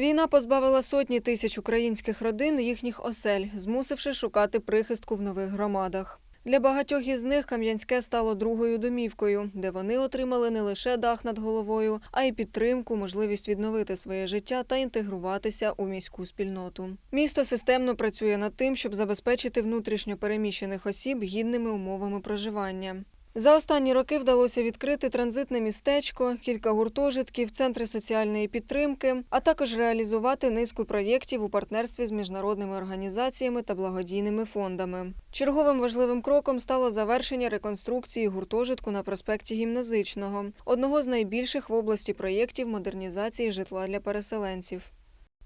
Війна позбавила сотні тисяч українських родин їхніх осель, змусивши шукати прихистку в нових громадах. Для багатьох із них Кам'янське стало другою домівкою, де вони отримали не лише дах над головою, а й підтримку, можливість відновити своє життя та інтегруватися у міську спільноту. Місто системно працює над тим, щоб забезпечити внутрішньо переміщених осіб гідними умовами проживання. За останні роки вдалося відкрити транзитне містечко, кілька гуртожитків, центри соціальної підтримки, а також реалізувати низку проєктів у партнерстві з міжнародними організаціями та благодійними фондами. Черговим важливим кроком стало завершення реконструкції гуртожитку на проспекті Гімназичного, одного з найбільших в області проєктів модернізації житла для переселенців.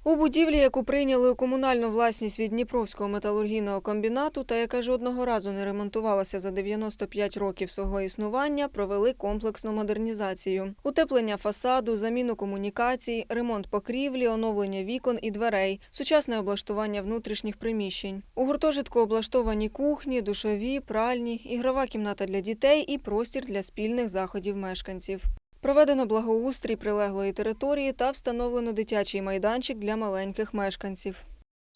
У будівлі, яку прийняли у комунальну власність від Дніпровського металургійного комбінату та яка жодного разу не ремонтувалася за 95 років свого існування, провели комплексну модернізацію: утеплення фасаду, заміну комунікацій, ремонт покрівлі, оновлення вікон і дверей, сучасне облаштування внутрішніх приміщень. У гуртожитку облаштовані кухні, душові, пральні, ігрова кімната для дітей і простір для спільних заходів мешканців. Проведено благоустрій прилеглої території та встановлено дитячий майданчик для маленьких мешканців.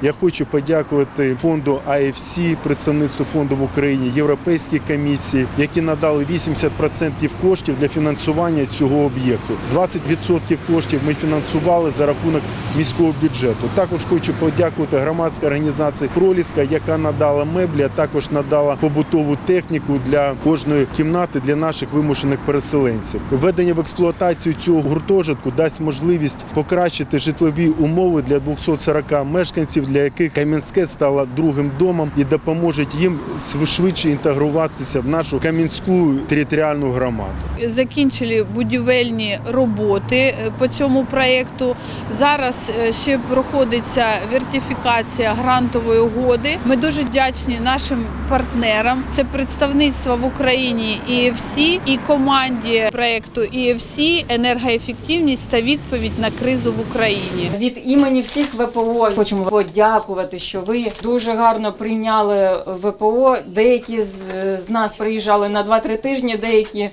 Я хочу подякувати фонду AFC, представництву фонду в Україні, Європейській комісії, які надали 80% коштів для фінансування цього об'єкту. 20% коштів ми фінансували за рахунок міського бюджету. Також хочу подякувати громадській організації Проліска, яка надала меблі, а також надала побутову техніку для кожної кімнати для наших вимушених переселенців. Введення в експлуатацію цього гуртожитку дасть можливість покращити житлові умови для 240 мешканців, для яких Кам'янське стало другим домом і допоможе їм швидше інтегруватися в нашу Кам'янську територіальну громаду. Закінчили будівельні роботи е, по цьому проєкту. Зараз е, ще проходиться вертифікація грантової угоди. Ми дуже вдячні нашим партнерам. Це представництво в Україні EFC і команді проєкту EFC енергоефективність та відповідь на кризу в Україні. Від імені всіх ВПО хочемо подякувати, що ви дуже гарно прийняли ВПО. Деякі з, з нас приїжджали на 2-3 тижні, деякі е,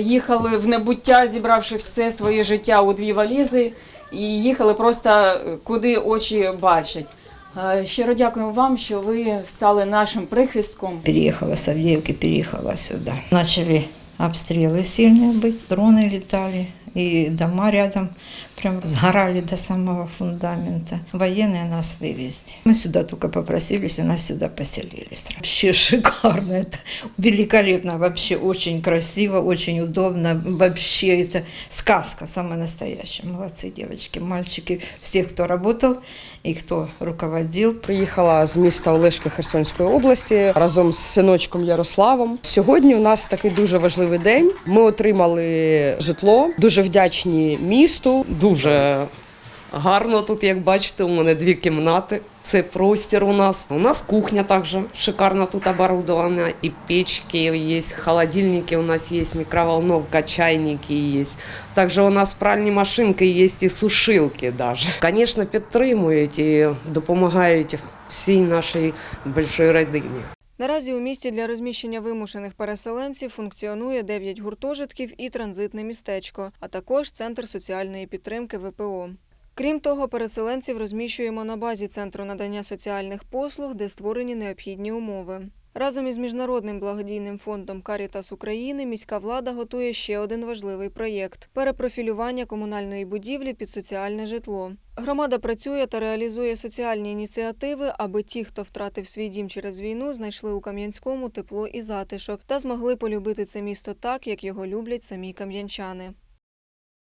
їхали в небуття, зібравши все своє життя у дві валізи, і їхали просто е, куди очі бачать. Е, Щиро дякуємо вам, що ви стали нашим прихистком. Переехала с Авдеевки, переехала сюда. Начали обстрелы сильные быть, дроны летали, и дома рядом прям сгорали до самого фундамента. Военные нас вывезли. Мы сюда только попросились, и нас сюда поселились. Вообще шикарно, это великолепно, вообще очень красиво, очень удобно. Вообще это сказка самая настоящая. Молодцы девочки, мальчики, все, кто работал и кто руководил. Приїхала з міста Олешки Херсонської області разом з синочком Ярославом. Сьогодні у нас такий дуже важливий день. Ми отримали житло. Дуже вдячні місту. Дуже гарно тут, як бачите, у мене дві кімнати. Це простір у нас. У нас кухня також шикарно тут оборудована. І печки є, холодильники у нас є, микроволновка, чайники є. Також у нас пральні машинки є і сушилки даже. Звісно, підтримують і допомагають всій нашій великій родині. Наразі у місті для розміщення вимушених переселенців функціонує 9 гуртожитків і транзитне містечко, а також центр соціальної підтримки ВПО. Крім того, переселенців розміщуємо на базі центру надання соціальних послуг, де створені необхідні умови. Разом із міжнародним благодійним фондом Карітас України міська влада готує ще один важливий проєкт перепрофілювання комунальної будівлі під соціальне житло. Громада працює та реалізує соціальні ініціативи, аби ті, хто втратив свій дім через війну, знайшли у Кам'янському тепло і затишок та змогли полюбити це місто так, як його люблять самі кам'янчани.